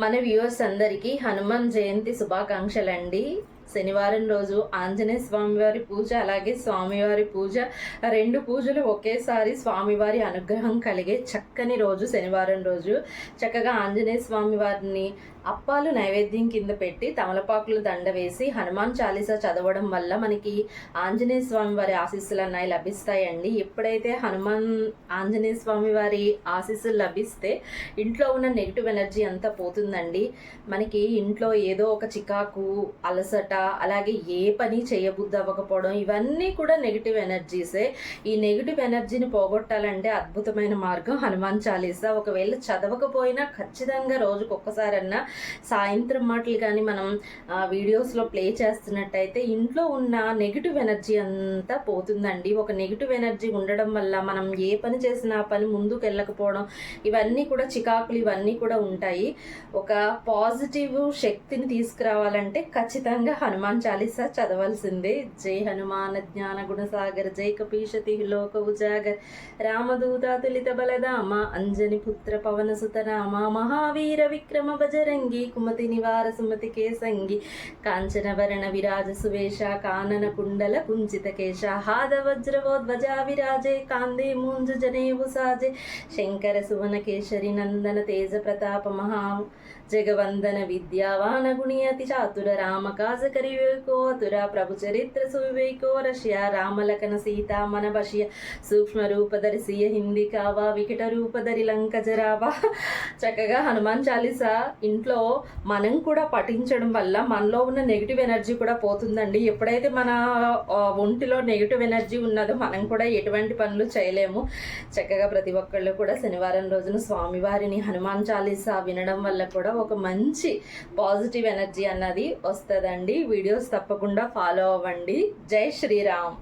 మన వ్యూవర్స్ అందరికీ హనుమాన్ జయంతి శుభాకాంక్షలండి. శనివారం రోజు ఆంజనేయ స్వామివారి పూజ అలాగే స్వామివారి పూజ. రెండు పూజలు ఒకేసారి స్వామివారి అనుగ్రహం కలిగే చక్కని రోజు శనివారం రోజు. చక్కగా ఆంజనేయ స్వామి వారిని అప్పాలు నైవేద్యం కింద పెట్టి తమలపాకులు దండ వేసి హనుమాన్ చాలీసా చదవడం వల్ల మనకి ఆంజనేయ స్వామి వారి ఆశీస్సులు అన్నాయి లభిస్తాయండి. ఎప్పుడైతే హనుమాన్ ఆంజనేయ స్వామి వారి ఆశీస్సులు లభిస్తే ఇంట్లో ఉన్న నెగిటివ్ ఎనర్జీ అంతా పోతుందండి. మనకి ఇంట్లో ఏదో ఒక చికాకు అలసట అలాగే ఏ పని చేయబుద్ధి అవ్వకపోవడం ఇవన్నీ కూడా నెగిటివ్ ఎనర్జీసే ఈ నెగిటివ్ ఎనర్జీని పోగొట్టాలంటే అద్భుతమైన మార్గం హనుమాన్ చాలీసా. ఒకవేళ చదవకపోయినా ఖచ్చితంగా రోజుకు ఒక్కసారన్నా సాయంత్రం మాటలు కానీ మనం వీడియోస్లో ప్లే చేస్తున్నట్టయితే ఇంట్లో ఉన్న నెగిటివ్ ఎనర్జీ అంతా పోతుందండి. ఒక నెగిటివ్ ఎనర్జీ ఉండడం వల్ల మనం ఏ పని చేసినా ఆ పని ముందుకు వెళ్ళకపోవడం ఇవన్నీ కూడా చికాకులు ఇవన్నీ కూడా ఉంటాయి. ఒక పాజిటివ్ శక్తిని తీసుకురావాలంటే ఖచ్చితంగా హనుమాన్ చాలీసా చదవాల్సిందే. జై హనుమాన్ జ్ఞాన గుణసాగర్ జై కపీషతి లోక ఉజాగర్ రామదూత తులిత బలదామ అంజని పుత్ర పవన సుతరామ మహావీర విక్రమ బజరంగి కుమతి నివార సుమతి కేసంగి కాంచనవరణ విరాజ సువేష కానన కుండల కుంచిత కేశ హాద వజ్రవోధ్వజ విరాజే కాందే మూంజు జనేవు సాజే శంకర సువన కేశరి నందన తేజ ప్రతాప మహా జగవందన విద్యావాన గుణి అతి చాతుర రామ కాజ కరివేకో తురా ప్రభు చరిత్ర సువివేకో రష్య రామలకన సీత మన బషియ సూక్ష్మ రూపధరిసియ హిందీ కావా వికట రూపధరి లంక జరావా. చక్కగా హనుమాన్ చాలీసా ఇంట్లో మనం కూడా పఠించడం వల్ల మనలో ఉన్న నెగిటివ్ ఎనర్జీ కూడా పోతుందండి. ఎప్పుడైతే మన ఒంటిలో నెగిటివ్ ఎనర్జీ ఉన్నదో మనం కూడా ఎటువంటి పనులు చేయలేము. చక్కగా ప్రతి ఒక్కళ్ళు కూడా శనివారం రోజున స్వామివారిని హనుమాన్ చాలీసా వినడం వల్ల కూడా ఒక మంచి పాజిటివ్ ఎనర్జీ అన్నది వస్తుందండి. వీడియోస్ తప్పకుండా ఫాలో అవ్వండి. జై శ్రీరామ్.